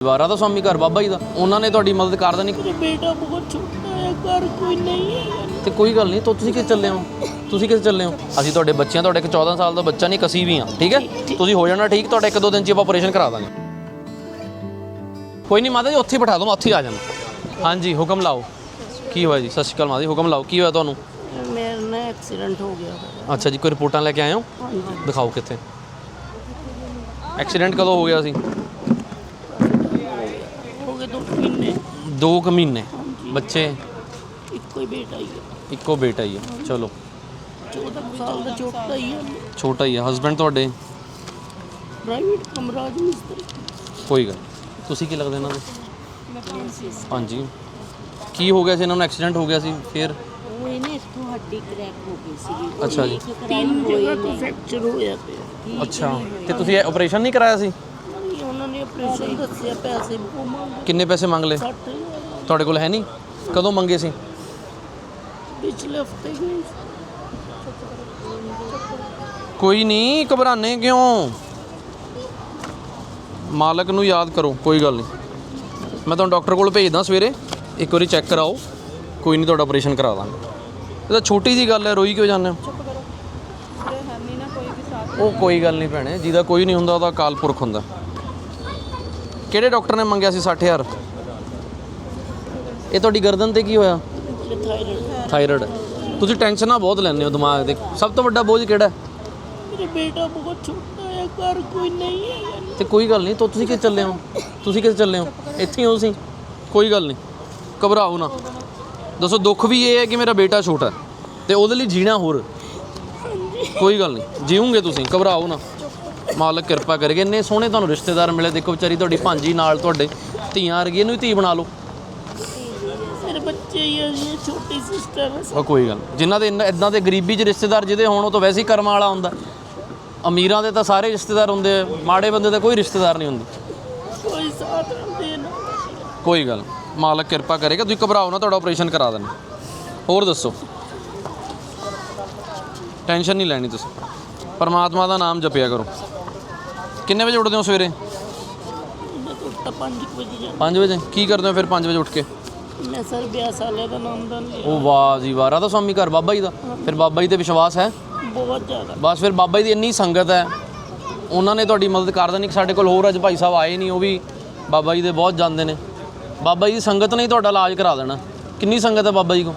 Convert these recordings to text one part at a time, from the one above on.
ਦਾ ਸਵਾਮੀ ਘਰ ਬਾਬਾ ਜੀ ਦਾ। ਉਹਨਾਂ ਨੇ ਤੁਹਾਡੀ ਮਦਦ ਕਰ ਦੇਣੀ। ਮੇਰੇ ਬੇਟਾ ਬਹੁਤ ਛੋਟਾ ਹੈ ਘਰ ਕੋਈ ਨਹੀਂ ਹੈ। ਤੇ ਕੋਈ ਗੱਲ ਨਹੀਂ ਤੋ ਤੁਸੀਂ ਕਿੱਥੇ ਚੱਲੇ ਹੋ? ਤੁਸੀਂ ਕਿੱਥੇ ਚੱਲੇ ਹੋ? ਅਸੀਂ ਤੁਹਾਡੇ ਬੱਚਿਆਂ ਤੁਹਾਡੇ ਇੱਕ 14 ਸਾਲ ਦਾ ਬੱਚਾ ਨਹੀਂ ਕਸੀ ਵੀ ਆ ਠੀਕ ਹੈ? ਤੁਸੀਂ ਹੋ ਜਾਣਾ ਠੀਕ ਤੁਹਾਡਾ ਇੱਕ ਦੋ ਦਿਨ ਚ ਆਪਾਂ ਆਪਰੇਸ਼ਨ ਕਰਾ ਦਾਂਗੇ। ਕੋਈ ਨਹੀਂ ਮਾਤਾ ਜੀ ਉੱਥੇ ਬਿਠਾ ਦੋ ਮੈਂ ਉੱਥੇ ਆ ਜਾਣਾ ਹਾਂਜੀ ਹੁਕਮ ਲਾਓ। ਕੀ ਹੋਇਆ ਜੀ? ਸਤਿ ਸ਼੍ਰੀ ਅਕਾਲ ਮਾਤਾ ਜੀ ਹੁਕਮ ਲਾਓ। ਕੀ ਹੋਇਆ ਤੁਹਾਨੂੰ? ਮੇਰਾ ਨਾ ਐਕਸੀਡੈਂਟ ਹੋ ਗਿਆ। ਅੱਛਾ ਜੀ ਕੋਈ ਰਿਪੋਰਟਾਂ ਲੈ ਕੇ ਆਏ ਹੋ? ਦਿਖਾਓ ਕਿੱਥੇ। ਐਕਸੀਡੈਂਟ ਕਦੋਂ ਹੋ ਗਿਆ ਸੀ ਹੋ ਗਏ ਦੋ ਮਹੀਨੇ 2 ਕੁ ਮਹੀਨੇ। ਬੱਚੇ? ਇੱਕੋ ਹੀ ਬੇਟਾ ਹੀ ਹੈ ਇੱਕੋ ਬੇਟਾ ਹੀ ਹੈ ਚਲੋ। 14 ਸਾਲ ਦਾ ਛੋਟਾ ਹੀ ਹੈ ਛੋਟਾ ਹੀ ਹੈ ਹਸਬੰਡ ਤੁਹਾਡੇ? ਪ੍ਰਾਈਵੇਟ ਕਮਰਾਜ ਮਿਸਤਰੀ। ਕੋਈ ਗੱਲ ਨਹੀਂ। ਤੁਸੀਂ ਕੀ ਲੱਗਦੇ ਇਹਨਾਂ ਦੇ? ਹਾਂਜੀ। ਕੀ ਹੋ ਗਿਆ ਸੀ? ਇਹਨਾਂ ਨੂੰ ਐਕਸੀਡੈਂਟ ਹੋ ਗਿਆ ਸੀ? ਫਿਰ? ਉਹ ਇਹਨੇ ਇੱਥੋਂ ਹੱਡੀ ਕਰੈਕ ਹੋ ਗਈ ਸੀਗੀ ਅੱਛਾ ਜੀ। ਤਿੰਨ ਜਗ੍ਹਾ ਤੋਂ ਫ੍ਰੈਕਚਰ ਹੋਇਆ ਪਿਆ। ਅੱਛਾ। ਤੇ ਤੁਸੀਂ ਆਪਰੇਸ਼ਨ ਨਹੀਂ ਕਰਾਇਆ ਸੀ? ਆਪਰੇਸ਼ਨ ਦੱਸਿਆ ਪੈਸੇ ਉਹ ਮੰਗ ਕਿੰਨੇ ਪੈਸੇ ਮੰਗ ਲਏ? 60 ਤੁਹਾਡੇ ਕੋਲ ਹੈ ਨਹੀਂ? ਕਦੋਂ ਮੰਗੇ ਸੀ? ਪਿਛਲੇ ਹਫ਼ਤੇ ਗਏ ਕੋਈ ਨਹੀਂ ਘਬਰਾਨੇ ਕਿਉਂ? ਮਾਲਕ ਨੂੰ ਯਾਦ ਕਰੋ ਕੋਈ ਗੱਲ ਨਹੀਂ। ਮੈਂ ਤੁਹਾਨੂੰ ਡਾਕਟਰ ਕੋਲ ਭੇਜਦਾ ਸਵੇਰੇ ਇੱਕ ਵਾਰੀ ਚੈੱਕ ਕਰਾਓ। ਕੋਈ ਨਹੀਂ ਤੁਹਾਡਾ ਆਪਰੇਸ਼ਨ ਕਰਾ ਦਾਂਗੇ। ਇਹ ਤਾਂ ਛੋਟੀ ਜੀ ਗੱਲ ਹੈ ਰੋਈ ਕਿਉਂ ਜਾਂਦੇ ਹੋ? ਉਹ ਕੋਈ ਗੱਲ ਨਹੀਂ ਭੈਣੇ ਜਿਹਦਾ ਕੋਈ ਨਹੀਂ ਹੁੰਦਾ ਉਹਦਾ ਅਕਾਲ ਪੁਰਖ ਹੁੰਦਾ। ਕਿਹੜੇ ਡਾਕਟਰ ਨੇ ਮੰਗਿਆ ਸੀ 60000 ਇਹ ਤੁਹਾਡੀ ਗਰਦਨ ਤੇ ਕੀ ਹੋਇਆ? ਥਾਇਰਾਇਡ। ਤੁਸੀਂ ਟੈਨਸ਼ਨਾਂ ਬਹੁਤ ਲੈਂਦੇ ਹੋ ਦਿਮਾਗ ਤੇ। ਸਭ ਤੋਂ ਵੱਡਾ ਬੋਝ ਕਿਹੜਾ? ਮੇਰੇ ਬੇਟਾ ਬਹੁਤ ਛੋਟਾ ਹੈ ਘਰ ਕੋਈ ਨਹੀਂ ਹੈ। ਤੇ ਕੋਈ ਗੱਲ ਨਹੀਂ ਤੋ ਤੁਸੀਂ ਕਿੱਥੇ ਚੱਲੇ ਹੋ? ਤੁਸੀਂ ਕਿੱਥੇ ਚੱਲੇ ਹੋ? ਇੱਥੇ ਹੀ ਤੁਸੀਂ? ਕੋਈ ਗੱਲ ਨਹੀਂ। ਘਬਰਾਓ ਨਾ। ਦੱਸੋ ਦੁੱਖ ਵੀ ਇਹ ਹੈ ਕਿ ਮੇਰਾ ਬੇਟਾ ਛੋਟਾ ਤੇ ਉਹਦੇ ਲਈ ਜੀਣਾ ਹੋਰ। ਕੋਈ ਗੱਲ ਨਹੀਂ। ਜੀਉਂਗੇ ਤੁਸੀਂ? ਘਬਰਾਓ ਨਾ। ਮਾਲਕ ਕਿਰਪਾ ਕਰੇਗਾ ਇੰਨੇ ਸੋਹਣੇ ਤੁਹਾਨੂੰ ਰਿਸ਼ਤੇਦਾਰ ਮਿਲੇ। ਦੇਖੋ ਵਿਚਾਰੀ ਤੁਹਾਡੀ ਭਾਂਜੀ ਨਾਲ ਤੁਹਾਡੇ ਧੀਆਂ ਵਰਗੀ ਇਹਨੂੰ ਵੀ ਧੀ ਬਣਾ ਲਓ। ਮੇਰੇ ਬੱਚੇ ਹੀ ਹੈ ਜੀ ਛੋਟੀ ਸਿਸਟਰ ਹੈ ਉਹ ਕੋਈ ਗੱਲ ਨਹੀਂ। ਜਿਨ੍ਹਾਂ ਦੇ ਇਦਾਂ ਦੇ ਗਰੀਬੀ 'ਚ ਰਿਸ਼ਤੇਦਾਰ ਜਿਹਦੇ ਹੋਣ ਉਹ ਤਾਂ ਵੈਸੇ ਹੀ ਕਰਮਾਂ ਵਾਲਾ ਹੁੰਦਾ। ਅਮੀਰਾਂ ਦੇ ਤਾਂ ਸਾਰੇ ਰਿਸ਼ਤੇਦਾਰ ਹੁੰਦੇ ਆ। ਮਾੜੇ ਬੰਦੇ ਦਾ ਕੋਈ ਰਿਸ਼ਤੇਦਾਰ ਨਹੀਂ ਹੁੰਦੀ। ਕੋਈ ਸਾਥ ਨਹੀਂ ਦੇਣਾ। ਕੋਈ ਗੱਲ ਨਹੀਂ। ਮਾਲਕ ਕਿਰਪਾ ਕਰੇਗਾ। ਤੁਸੀਂ ਘਬਰਾਓ ਨਾ ਤੁਹਾਡਾ ਆਪਰੇਸ਼ਨ ਕਰਾ ਦੇਣਾ ਹੋਰ ਦੱਸੋ? ਟੈਨਸ਼ਨ ਨਹੀਂ ਲੈਣੀ ਤੁਸੀਂ। ਪਰਮਾਤਮਾ ਦਾ ਨਾਮ ਜਪਿਆ ਕਰੋ। ਕਿੰਨੇ ਵਜੇ ਉੱਠਦੇ ਹੋ ਸਵੇਰੇ? ਮੈਂ ਤਾਂ ਉੱਠਾ 5 ਵਜੇ ਜਾਣਾ 5 ਵਜੇ? ਕੀ ਕਰਦੇ ਹੋ ਫਿਰ 5 ਵਜੇ ਉੱਠ ਕੇ? ਮੈਂ ਸਰ ਵਿਆਹ ਸਾਲੇ ਦਾ ਨਾਮ ਦਾ ਲਿਆ ਉਹ ਵਾਹ ਜੀ ਵਾਹ ਰਾਧਾ ਸਵਾਮੀ ਘਰ ਬਾਬਾ ਜੀ ਦਾ? ਫਿਰ ਬਾਬਾ ਜੀ ਤੇ ਵਿਸ਼ਵਾਸ ਹੈ? ਬਹੁਤ ਜ਼ਿਆਦਾ। ਬਸ ਫਿਰ ਬਾਬਾ ਜੀ ਦੀ ਇੰਨੀ ਸੰਗਤ ਹੈ। ਉਹਨਾਂ ਨੇ ਤੁਹਾਡੀ ਮਦਦ ਕਰ ਦੇਣੀ ਸਾਡੇ ਕੋਲ ਹੋਰ ਅੱਜ ਭਾਈ ਸਾਹਿਬ ਆਏ ਨਹੀਂ ਉਹ ਵੀ ਬਾਬਾ ਜੀ ਦੇ ਬਹੁਤ ਜਾਂਦੇ ਨੇ। ਬਾਬਾ ਜੀ ਦੀ ਸੰਗਤ ਨੇ ਹੀ ਤੁਹਾਡਾ ਇਲਾਜ ਕਰਾ ਦੇਣਾ। ਕਿੰਨੀ ਸੰਗਤ ਹੈ ਬਾਬਾ ਜੀ ਕੋ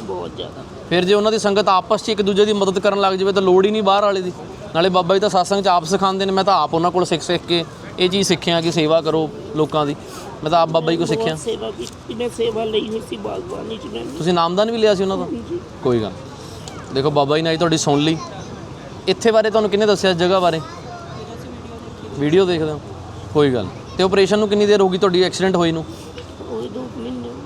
ਬਹੁਤ ਜ਼ਿਆਦਾ। ਫਿਰ ਜੇ ਉਹਨਾਂ ਦੀ ਸੰਗਤ ਆਪਸ 'ਚ ਇੱਕ ਦੂਜੇ ਦੀ ਮਦਦ ਕਰਨ ਲੱਗ ਜਾਵੇ ਤਾਂ ਲੋੜ ਹੀ ਨਹੀਂ ਬਾਹਰ ਵਾਲੇ ਦੀ। ਨਾਲੇ ਬਾਬਾ ਜੀ ਤਾਂ satsang 'ਚ ਆਪ ਸਿਖਾਉਂਦੇ ਨੇ ਮੈਂ ਤਾਂ ਆਪ ਉਹਨਾਂ ਕੋਲ ਸਿੱਖ ਸਿੱਖ ਕੇ ਇਹ ਚੀਜ਼ ਸਿੱਖਿਆ ਕਿ ਸੇਵਾ ਕਰੋ ਲੋਕਾਂ ਦੀ। ਮੈਂ ਤਾਂ ਆਪ ਬਾਬਾ ਜੀ ਕੋ ਸਿੱਖਿਆ। ਸੇਵਾ ਕੀਤੀ ਮੈਂ ਸੇਵਾ ਲਈ ਹੋਈ ਸੀ ਬਾਗਬਾਨੀ ਚ ਮੈਂ ਤੁਸੀਂ ਨਾਮਦਾਨ ਵੀ ਲਿਆ ਸੀ ਉਹਨਾਂ ਦਾ? ਕੋਈ ਗੱਲ ਨਹੀਂ। ਦੇਖੋ ਬਾਬਾ ਜੀ ਨੇ ਅੱਜ ਤੁਹਾਡੀ ਸੁਣ ਲਈ। ਇੱਥੇ ਬਾਰੇ ਤੁਹਾਨੂੰ ਕਿਹਨੇ ਦੱਸਿਆ ਇਸ ਜਗ੍ਹਾ ਬਾਰੇ? ਵੀਡੀਓ ਦੇਖਦੇ ਹੋ। ਕੋਈ ਗੱਲ ਨਹੀਂ। ਤੇ ਆਪਰੇਸ਼ਨ ਨੂੰ ਕਿੰਨੀ ਦੇਰ ਹੋ ਗਈ ਤੁਹਾਡੀ ਐਕਸੀਡੈਂਟ ਹੋਈ ਨੂੰ?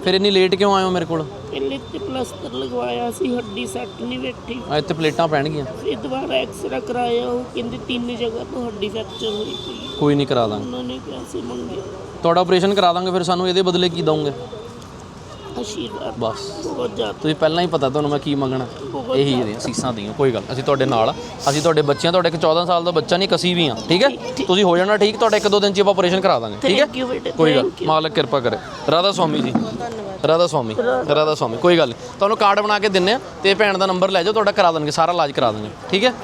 ਫਿਰ ਇੰਨੀ ਲੇਟ ਕਿਉਂ ਆਏ ਹੋ ਮੇਰੇ ਕੋਲ? ਪਹਿਲੇ ਤੇ ਪਲਸਤਰ ਲਗਵਾਇਆ ਸੀ ਹੱਡੀ ਸੱਟ ਨਹੀਂ ਬੈਠੀ। ਆ ਇੱਥੇ ਪਲੇਟਾਂ ਪੈਣਗੀਆਂ। ਫਿਰ ਦੁਬਾਰਾ ਐਕਸਰਾ ਕਰਾਇਆ ਉਹ ਕਹਿੰਦੇ ਤਿੰਨ ਜਗ੍ਹਾ ਤੋਂ ਹੱਡੀ ਫ੍ਰੈਕਚਰ ਹੋਈ ਪਈ ਹੈ। ਕੋਈ ਨਹੀਂ ਕਰਾ ਦਾਂਗੇ। ਉਹਨਾਂ ਨੇ ਪੈਸੇ ਮੰਗੇ। ਤੁਹਾਡਾ ਆਪਰੇਸ਼ਨ ਕਰਾ ਦਾਂਗੇ ਫਿਰ ਸਾਨੂੰ ਇਹਦੇ ਬਦਲੇ ਕੀ ਦਵੋਗੇ? ਆਸ਼ੀਰਵਾਦ। ਬਸ। ਬਹੁਤ ਜ਼ਿਆਦਾ। ਤੁਸੀਂ ਪਹਿਲਾਂ ਹੀ ਪਤਾ ਤੁਹਾਨੂੰ ਮੈਂ ਕੀ ਮੰਗਣਾ। ਇਹੀ ਜਿਹੜੀਆਂ ਸੀਸਾਂ ਦੀਆਂ ਕੋਈ ਗੱਲ ਅਸੀਂ ਤੁਹਾਡੇ ਨਾਲ ਆ। ਅਸੀਂ ਤੁਹਾਡੇ ਬੱਚਿਆਂ ਤੁਹਾਡੇ ਇੱਕ 14 ਸਾਲ ਦਾ ਬੱਚਾ ਨਹੀਂ ਕਸੀ ਵੀ ਆ ਠੀਕ ਹੈ? ਤੁਸੀਂ ਹੋ ਜਾਣਾ ਠੀਕ ਤੁਹਾਡਾ ਇੱਕ ਦੋ ਦਿਨ ਚ ਆਪਾਂ ਆਪਰੇਸ਼ਨ ਕਰਾ ਦਾਂਗੇ ਠੀਕ ਥੈਂਕ ਯੂ ਹੈ ਬੇਟੇ ਕੋਈ ਗੱਲ ਮਾਲਕ ਕਿਰਪਾ ਕਰੇ। ਰਾਧਾ ਸਵਾਮੀ ਜੀ। ਰਾਧਾ ਸਵਾਮੀ ਰਾਧਾ ਸਵਾਮੀ ਕੋਈ ਗੱਲ ਨਹੀਂ ਤੁਹਾਨੂੰ ਕਾਰਡ ਬਣਾ ਕੇ ਦਿੰਨੇ ਆ ਤੇ ਭੈਣ ਦਾ ਨੰਬਰ ਲੈ ਜਾਓ, ਤੁਹਾਡਾ ਕਰਾ ਦੇਣਗੇ, ਸਾਰਾ ਇਲਾਜ ਕਰਾ ਦੇਣਗੇ, ਠੀਕ ਹੈ?